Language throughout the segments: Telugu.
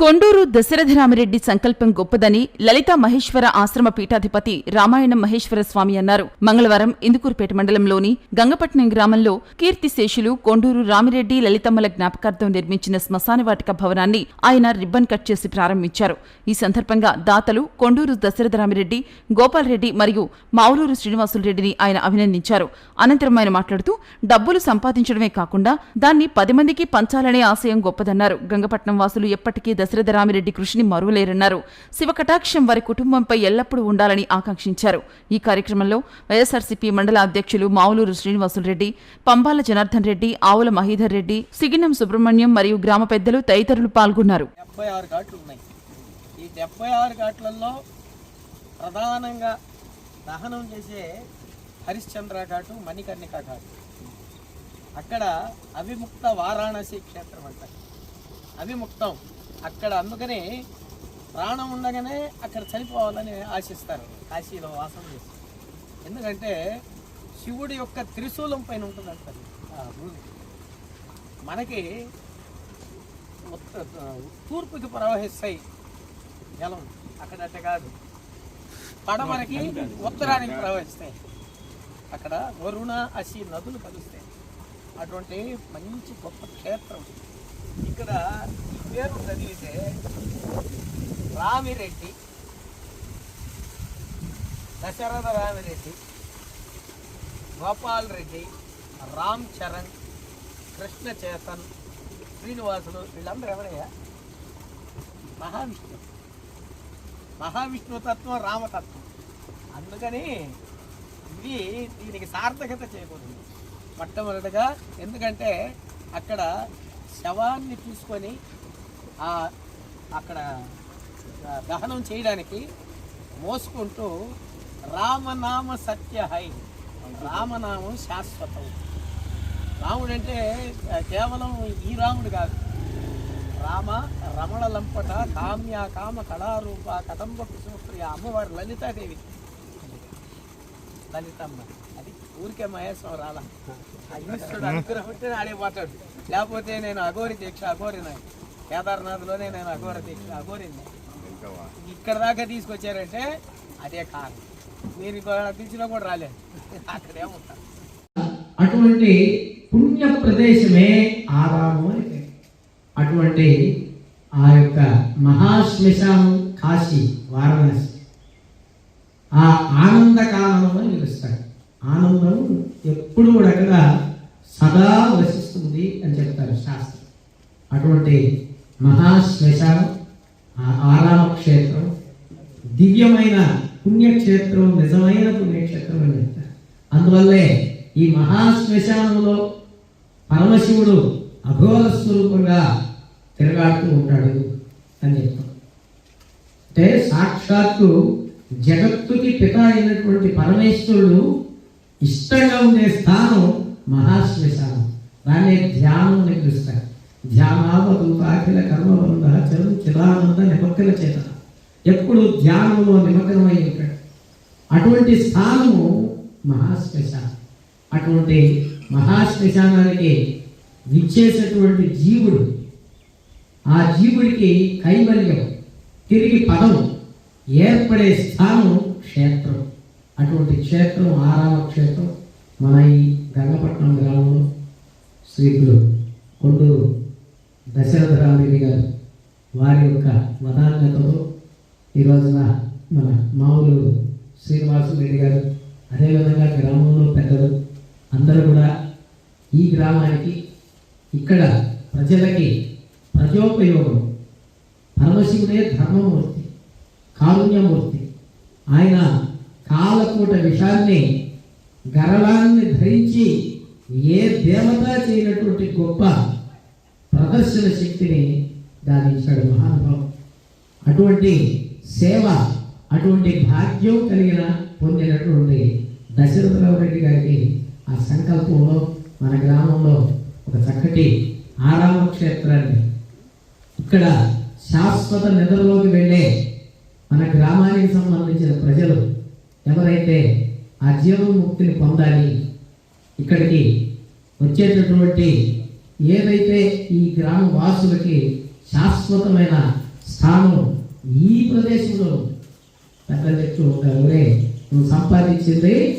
కొండూరు దశరథరామిరెడ్డి సంకల్పం గొప్పదని లలితా మహేశ్వర ఆశ్రమ పీఠాధిపతి రామాయణం మహేశ్వర స్వామి అన్నారు. మంగళవారం ఇందుకూరుపేట మండలంలోని గంగపట్నం గ్రామంలో కీర్తిశేషులు కొండూరు రామిరెడ్డి లలితమ్మల జ్ఞాపకార్థం నిర్మించిన శ్మశానవాటిక భవనాన్ని ఆయన రిబ్బన్ కట్ చేసి ప్రారంభించారు. ఈ సందర్భంగా దాతలు కొండూరు దశరథరామిరెడ్డి గోపాల్రెడ్డి మరియు మావులూరు శ్రీనివాసులరెడ్డిని ఆయన అభినందించారు. అనంతరం ఆయన మాట్లాడుతూ డబ్బులు సంపాదించడమే కాకుండా దాన్ని పది మందికి పంచాలనే ఆశయం గొప్పదన్నారు. గంగపట్నం వాసులు ఎప్పటికీ దశరథరామిరెడ్డి కృషిని మరువలేరన్నారు. శివకటాక్షం వారి కుటుంబంపై ఎల్లప్పుడూ ఉండాలని ఆకాంక్షించారు. ఈ కార్యక్రమంలో వైఎస్ఆర్సీపీ మండల అధ్యక్షులు మావులూరు శ్రీనివాసులరెడ్డి పంబాల జనార్దన్ రెడ్డి ఆవుల మహీధర్ రెడ్డి సిగినం సుబ్రహ్మణ్యం మరియు గ్రామ పెద్దలు తదితరులు పాల్గొన్నారు. ఆరు ఘాట్లు ఉన్నాయి. ఈ డెబ్బై ఆరు ఘాట్లలో ప్రధానంగా దహనం చేసే హరిశ్చంద్ర ఘాటు మణికర్ణిక ఘాటు. అక్కడ అవిముక్త వారాణసి క్షేత్రం అంటారు అవిముక్తం. అక్కడ అందుకని ప్రాణం ఉండగానే అక్కడ చనిపోవాలని ఆశిస్తారు. కాశీలో వాసం చేసి. ఎందుకంటే శివుడి యొక్క త్రిశూలం పైన ఉంటుంది అంటారు ఆ భూమి. మనకి ఉత్త- తూర్పుకి ప్రవహిస్తాయి జలం. అక్కడ కాదు. పడమరకి ఉత్తరానికి ప్రవహిస్తాయి. అక్కడ వరుణ అసి నదులు కలుస్తాయి. అటువంటి మంచి గొప్ప క్షేత్రం. ఇక్కడ పేరు చదివితే రామిరెడ్డి దశరథ రామిరెడ్డి గోపాల్ రెడ్డి రామ్ చరణ్ కృష్ణ చేతన్ శ్రీనివాసులు వీళ్ళందరూ ఎవరయ్యా? మహావిష్ణు. మహావిష్ణు తత్వం రామతత్వం అందుకని ఇది దీనికి సార్థకత చేయకూడదు. మొట్టమొదటిగా ఎందుకంటే అక్కడ శవాన్ని తీసుకొని అక్కడ దహనం చేయడానికి మోసుకుంటూ రామనామ సత్య హై. రామనామం శాశ్వతం. రాముడు అంటే కేవలం ఈ రాముడు కాదు. రామ రమణ లంపట కామ్య కామ కళారూప కదంబ కుసుమప్రియ అమ్మవారి లలితాదేవి. లలితమ్మ. అది ఊరికే మహేశ్వరం రాలా. ఈశ్వరుడు అనుగ్రహం ఉంటే ఆడే పోతాడు. లేకపోతే నేను అఘోరి దీక్ష అఘోరి నాయకు కేదార్నాథ్లోనే నేను అఘోర అఘోరిని. ఇక్కడ దాకా తీసుకొచ్చారంటే అదే కారణం. మీరు పిలిచినా కూడా రాలేదు. అక్కడే ఉంటాను అటువంటి పుణ్య ప్రదేశమే ఆరాము అని. అటువంటి ఆ యొక్క మహాశ్మశానం కాశీ వారణాసి. ఆ ఆనంద కాలం అని పిలుస్తారు. ఆనందం ఎప్పుడు కూడా అక్కడ సదా వసిస్తుంది అని చెప్తారు శాస్త్రం. అటువంటి మహాశ్మశానం ఆ ఆరామ క్షేత్రం దివ్యమైన పుణ్యక్షేత్రం నిజమైన పుణ్యక్షేత్రం అని చెప్తారు. అందువల్లే ఈ మహాశ్మశానంలో పరమశివుడు అఘోర స్వరూపంగా తిరగాడుతూ ఉంటాడు అని చెప్తాం. అంటే సాక్షాత్తు జగత్తుకి పిత అయినటువంటి పరమేశ్వరుడు ఇష్టంగా ఉండే స్థానం మహాశ్మశానం దాన్ని ధ్యానం అని పిలుస్తారు. ధ్యానావధూతాఖిల కర్మబంధ చరు చిదానంద నిమగ్న చేత. ఎప్పుడు ధ్యానంలో నిమగ్నమై ఉంటాడు. అటువంటి స్థానము మహాశ్మశానం. అటువంటి మహాశ్మశానానికి విచ్చేసినటువంటి జీవుడు ఆ జీవుడికి కైవల్యం తిరిగి పదం ఏర్పడే స్థానం క్షేత్రం. అటువంటి క్షేత్రం ఆరామ క్షేత్రం మన ఈ గంగపట్నం గ్రామంలో శ్రీకులు కొండూరు. దశరథ రామిడి గారు వారి యొక్క వదాన్యతతో ఈ రోజున మన మామూలు శ్రీనివాసు రెడ్డి గారు అదేవిధంగా గ్రామంలో పెద్దలు అందరూ కూడా ఈ గ్రామానికి ఇక్కడ ప్రజలకి ప్రజోపయోగం. పరమశివుడే ధర్మమూర్తి కారుణ్యమూర్తి. ఆయన కాలకూట విషాన్ని గరళాన్ని ధరించి ఏ దేవత చేయనటువంటి గొప్ప ప్రదర్శన శక్తిని దానించాడు మహానుభావం అటువంటి సేవ అటువంటి భాగ్యం కలిగిన పొందినటువంటి దశరథరావు రెడ్డి గారికి ఆ సంకల్పంలో మన గ్రామంలో ఒక చక్కటి ఆరామ క్షేత్రాన్ని ఇక్కడ శాశ్వత నిద్రలోకి వెళ్ళే మన గ్రామానికి సంబంధించిన ప్రజలు ఎవరైతే ఆ జీవన్ముక్తిని పొందాలి ఇక్కడికి వచ్చేటటువంటి ఏదైతే ఈ గ్రామ వాసులకి శాశ్వతమైన స్థానం ఈ ప్రదేశంలో పెద్ద పెద్దలు చెప్తూ నువ్వు సంపాదించింది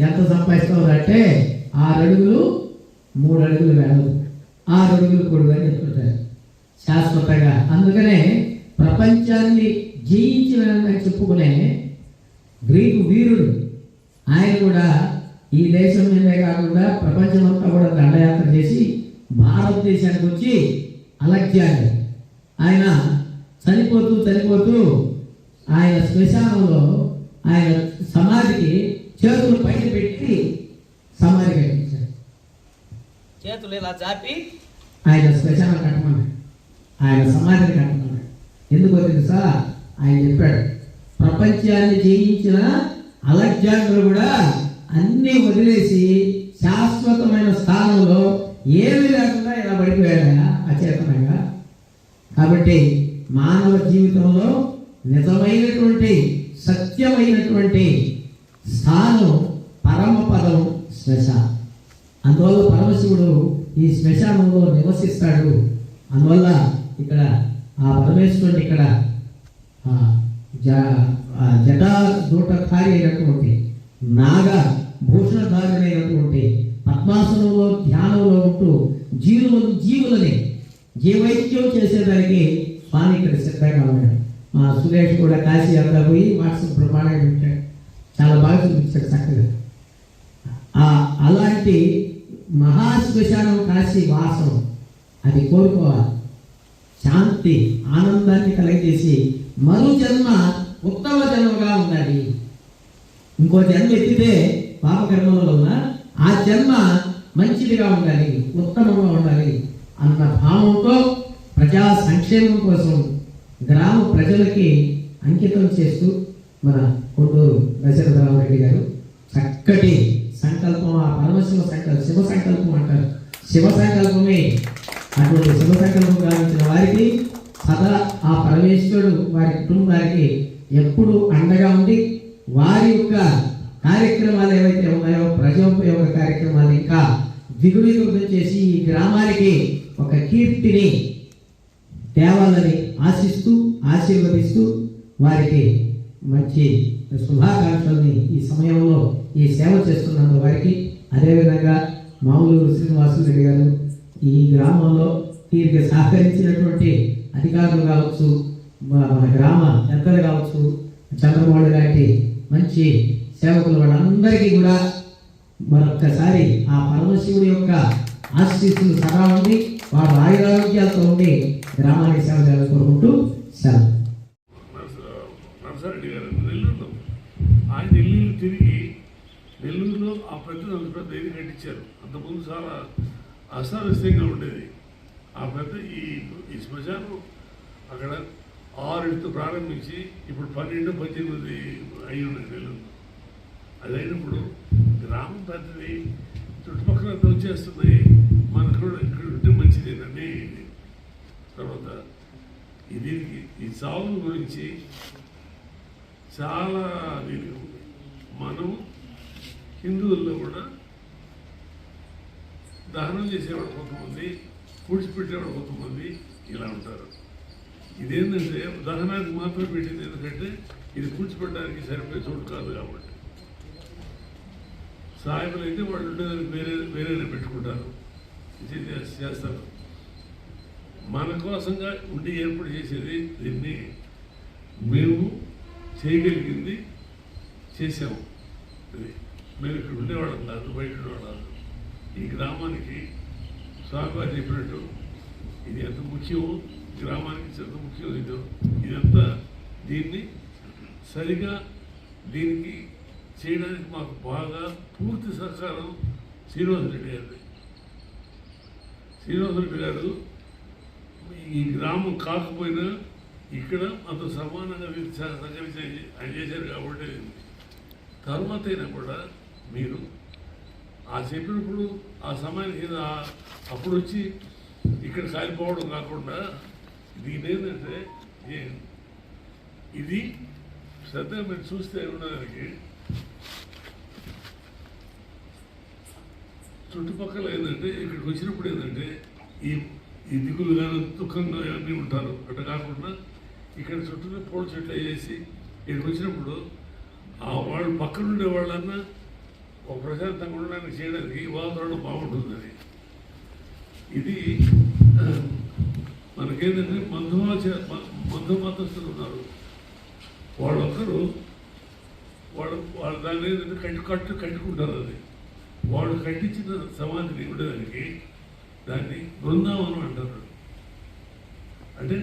ఎంత సంపాదిస్తావు అంటే ఆరు అడుగులు మూడు అడుగులు వెళ్ళదు ఆరు అడుగులు కొడుకు చెప్తుంటారు. శాశ్వతంగా. అందుకనే ప్రపంచాన్ని జయించిన చెప్పుకునే గ్రీకు వీరుడు ఆయన కూడా ఈ దేశం మీదే కాకుండా ప్రపంచమంతా కూడా దండయాత్ర చేసి భారతదేశానికి వచ్చి అలగ్జాండర్ ఆయన చనిపోతూ చనిపోతూ ఆయన శ్మశానంలో ఆయన సమాధికి చేతులు పైన పెట్టి సమాధి కట్టించారు. చేతులు ఇలా చాపి ఆయన శ్మశానం కట్టమన్నాడు. ఆయన సమాధిని కట్టమన్నాడు. ఎందుకో తెలుసా? ఆయన చెప్పాడు ప్రపంచాన్ని జయించిన అలెగ్జాండర్ కూడా అన్నీ వదిలేసి శాశ్వతమైన స్థానంలో ఏమీ లేకుండా ఇలా పడిపోయాడు అచేతనంగా. కాబట్టి మానవ జీవితంలో నిజమైనటువంటి సత్యమైనటువంటి స్థానం పరమపదం శ్మశానం అందువల్ల పరమశివుడు ఈ శ్మశానంలో నివసిస్తాడు. అందువల్ల ఇక్కడ ఆ పరమేశ్వరుడు ఇక్కడ జటా దూట కారి జటా దూటకారి అయినటువంటి నాగ అయినటువంటి పద్మాసనంలో ధ్యానంలో ఉంటూ జీవులు జీవులని జీవైక్యం చేసేదానికి స్వామి ఇక్కడ సిద్ధంగా ఉన్నాడు. మా సురేష్ కూడా కాశీ అంతా పోయి వాట్సాప్ ప్రమాణంగా పెట్టాడు చాలా బాగా చూపించాడు చక్కగా. ఆ అలాంటి మహాశ్మశానం కాశీ వాసం అది కోరుకోవాలి శాంతి ఆనందాన్ని కలగజేసి మరో జన్మ ఉత్తమ జన్మగా ఉండాలి. ఇంకో జన్మ ఎత్తితే పాపకర్మల వలన ఆ జన్మ మంచిదిగా ఉండాలి ఉత్తమంగా ఉండాలి అన్న భావంతో ప్రజా సంక్షేమం కోసం గ్రామ ప్రజలకి అంకితం చేస్తూ మన కొండూరు దశరథరావు రెడ్డి గారు చక్కటి సంకల్పం ఆ పరమశివ సంకల్పం శివ సంకల్పం అంటారు. శివ సంకల్పమే. అటువంటి శివ సంకల్పం గావించిన వారికి సదా ఆ పరమేశ్వరుడు వారి కుటుంబానికి ఎప్పుడు అండగా ఉండి వారి యొక్క కార్యక్రమాలు ఏవైతే ఉన్నాయో ప్రజోపయోగ కార్యక్రమాలు ఇంకా దిగుడితం చేసి ఈ గ్రామానికి ఒక కీర్తిని తేవాలని ఆశిస్తూ ఆశీర్వదిస్తూ వారికి మంచి శుభాకాంక్షల్ని ఈ సమయంలో ఈ సేవ చేస్తున్నందు వారికి. అదేవిధంగా మామూలు శ్రీనివాసులు రెడ్డి గారు ఈ గ్రామంలో వీరికి సహకరించినటువంటి అధికారులు కావచ్చు మన గ్రామ పెద్దలు కావచ్చు చంద్రమౌళి లాంటి మంచి సేవకులు వాళ్ళందరికీ కూడా మరొక్కసారి ఆ పరమశివుడి యొక్క ఆశీస్సులు సదా ఉండి వారు ఆయురారోగ్యాలతో ఉండి గ్రామాన్ని సేవ చేయాలని కోరుకుంటూ సెలవు. గారు నెల్లూరులో. ఆయన నెల్లూరు తిరిగి నెల్లూరులో ఆ పెద్ద అంత పెద్ద ఇది కట్టించారు. అంతకుముందు చాలా అస్తవ్యస్తంగా ఉండేది. ఆ పెద్ద ఈ ఈ శ్మశానం అక్కడ ఆరింటితో ప్రారంభించి ఇప్పుడు పన్నెండు పద్దెనిమిది అయి ఉన్నాయి నెల్లూరు అదైనప్పుడు అయినప్పుడు గ్రామం పెద్దది చుట్టుపక్కల అంతా వచ్చేస్తున్నాయి మనకు కూడా ఇక్కడ ఉంటే మంచిదేనని తర్వాత ఇది దీనికి ఈ చావుల గురించి చాలా దీనికి మనం హిందువుల్లో కూడా దహనం చేసేవాడు కొంతమంది పూడ్చిపెట్టేవాడు కొంతమంది ఇలా ఉంటారు. ఇదేంటంటే దహనానికి మాత్రం పెట్టింది ఎందుకంటే ఇది పూడ్చిపెట్టడానికి సరిపోయే చోటు కాదు కాబట్టి. సాయిబులు అయితే వాళ్ళు ఉండేదానికి వేరే వేరేనే పెట్టుకుంటారు. చేస్తారు. మన కోసంగా ఉండి ఏర్పాటు చేసేది దీన్ని మేము చేయగలిగింది చేసాము అది మేము ఇక్కడ ఉండేవాళ్ళం కాదు బయట ఉండేవాళ్ళు ఈ గ్రామానికి స్వామివారు చెప్పినట్టు ఇది ఎంత ముఖ్యమో గ్రామానికి ఎంత ముఖ్యం ఇదో ఇదంతా దీన్ని సరిగా దీనికి చేయడానికి మాకు బాగా పూర్తి సహకారం శ్రీనివాసరెడ్డి గారిది. శ్రీనివాసరెడ్డి గారు ఈ గ్రామం కాకపోయినా ఇక్కడ అంత సమానంగా వీరు సహ- సహకరించి ఆయన చేశారు కాబట్టి తర్వాత అయినా కూడా మీరు ఆ చెప్పినప్పుడు ఆ సమయానికి అప్పుడు వచ్చి ఇక్కడ కాలిపోవడం కాకుండా దీని ఏంటంటే ఇది శ్రద్ధగా మీరు చూస్తే ఉండడానికి చుట్టుపక్కల ఏంటంటే ఇక్కడికి వచ్చినప్పుడు ఏంటంటే ఈ ఈ దిగులు కానీ దుఃఖంగా అన్నీ ఉంటారు. అట్లా కాకుండా ఇక్కడ చుట్టూ పూల చెట్లు వేసి ఇక్కడికి వచ్చినప్పుడు ఆ వాళ్ళు పక్కన ఉండే వాళ్ళన్నా ఒక ప్రశాంతంగా ఉండడానికి చేయడానికి వాతావరణం బాగుంటుందని ఇది మనకేంటంటే మధుమాచ మధు మతస్థులు ఉన్నారు. వాళ్ళొక్కరు వాళ్ళు వాళ్ళు దాని ఏంటంటే కట్టు కట్టు కట్టుకుంటారు అది. వాళ్ళు కట్టించిన సమాధిని ఉండేదానికి దాన్ని బృందావనం అంటారు. అంటే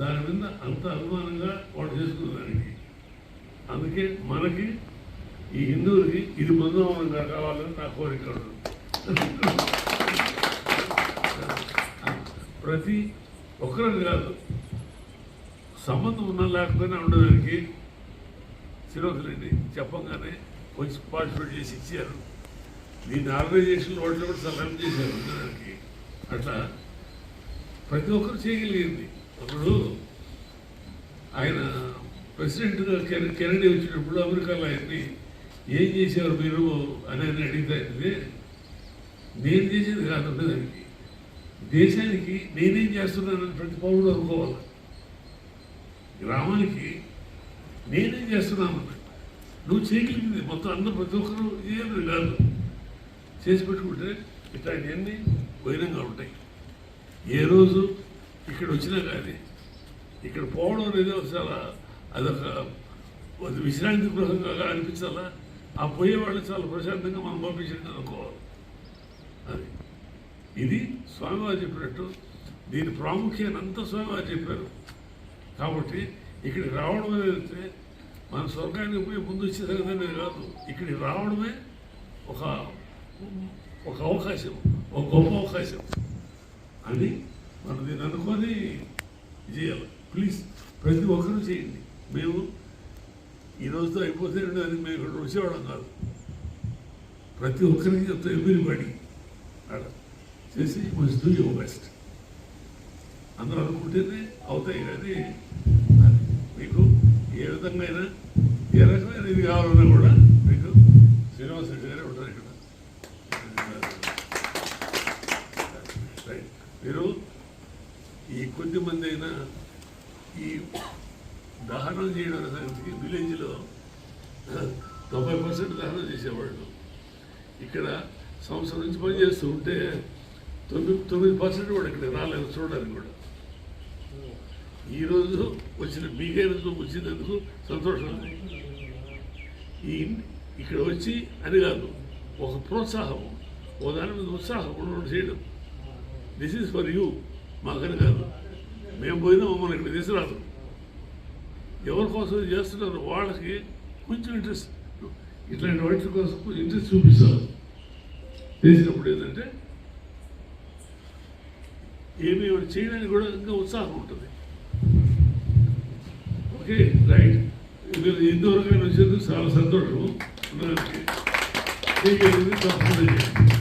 దాని మీద అంత అభిమానంగా వాళ్ళు చేసుకునేదానికి అందుకే మనకి ఈ హిందువులకి ఇది బృందావనంగా కావాలని నా కోరిక ప్రతి ఒక్కరిని కాదు. సంబంధం ఉన్నా లేకపోయినా ఉండడానికి శ్రీనివాస రెడ్డి చెప్పంగానే వచ్చి పార్టిసిపేట్ చేసి ఇచ్చారు. దీన్ని ఆర్గనైజేషన్ వాళ్ళు కూడా చాలా చేశారు ఉండడానికి అట్లా ప్రతి ఒక్కరు చేయగలిగింది. అప్పుడు ఆయన ప్రెసిడెంట్గా కెనడీ వచ్చినప్పుడు అమెరికాలో ఆయన్ని ఏం చేసేవారు మీరు అని ఆయన అడిగితే నేను చేసేది కాదు దానికి దేశానికి నేనేం చేస్తున్నానని ప్రతి పౌరుడు అనుకోవాలి? గ్రామానికి నేనేం చేస్తున్నాను? నువ్వు చేయగలిగింది. మొత్తం అందరూ ప్రతి ఒక్కరు ఏమి కాదు. చేసి పెట్టుకుంటే ఇట్లాంటివన్నీ బహిరంగా ఉంటాయి. ఏ రోజు ఇక్కడ వచ్చినా కానీ ఇక్కడ పోవడం అనేది ఒక చాలా అదొక ఒక విశ్రాంతి గృహంగా అనిపించాలా? ఆ పోయేవాళ్ళు చాలా ప్రశాంతంగా మనం పంపించండి అనుకోవాలి. అది. ఇది స్వామివారు చెప్పినట్టు దీని ప్రాముఖ్యాన్ని అంతా స్వామివారు చెప్పారు. కాబట్టి ఇక్కడికి రావడం అనేది మన స్వర్గానికి పోయి ముందు వచ్చేదనేది కాదు. ఇక్కడికి రావడమే ఒక ఒక అవకాశం ఒక గొప్ప అవకాశం. అని మనం దీన్ని అనుకొని చేయాలి. ప్లీజ్ ప్రతి ఒక్కరూ చేయండి. మేము ఈ రోజుతో అయిపోతే అది మేము ఇక్కడ వచ్చేవాళ్ళం కాదు. ప్రతి ఒక్కరికి చెప్తా ఎవ్రీబడి అక్కడ చేసి మస్ట్ డూ యువర్ బెస్ట్ అందరూ అనుకుంటేనే అవుతాయి కానీ అది మీకు ఏ విధంగా అయినా ఏ రకమైన ఇది కావాలన్నా కూడా మీకు శ్రీనివాస రెడ్డి ఉంటారు ఇక్కడ రైట్. మీరు ఈ కొద్ది మంది అయినా ఈ దహనం చేయడం సంగతికి విలేజ్లో తొంభై పర్సెంట్ దహనం చేసేవాళ్ళు. ఇక్కడ సంవత్సరం నుంచి పనిచేస్తూ ఉంటే తొమ్మిది తొమ్మిది పర్సెంట్ కూడా ఇక్కడ రాలేదు చూడడానికి కూడా. ఈరోజు వచ్చిన మీకైనందుకు వచ్చినందుకు సంతోషం. ఈ ఇక్కడ వచ్చి అని కాదు ఒక ప్రోత్సాహం ఓ దాని మీద ఉత్సాహం ఉండడం చేయడం. దిస్ ఈజ్ ఫర్ యూ మాకని కాదు. మేము పోయినా మమ్మల్ని ఇక్కడ తీసుకురాదు. ఎవరి కోసం చేస్తున్నారు? వాళ్ళకి కొంచెం ఇంట్రెస్ట్ ఇట్లాంటి వాటి కోసం ఇంట్రెస్ట్ చూపిస్తారు. చేసినప్పుడు ఏంటంటే ఏమి చేయడానికి కూడా ఇంకా ఉత్సాహం ఉంటుంది. Okay right. మీరు ఇంతవరకు వచ్చినందుకు చాలా సంతోషం. అందరికీ. తప్పకుండా చేయండి.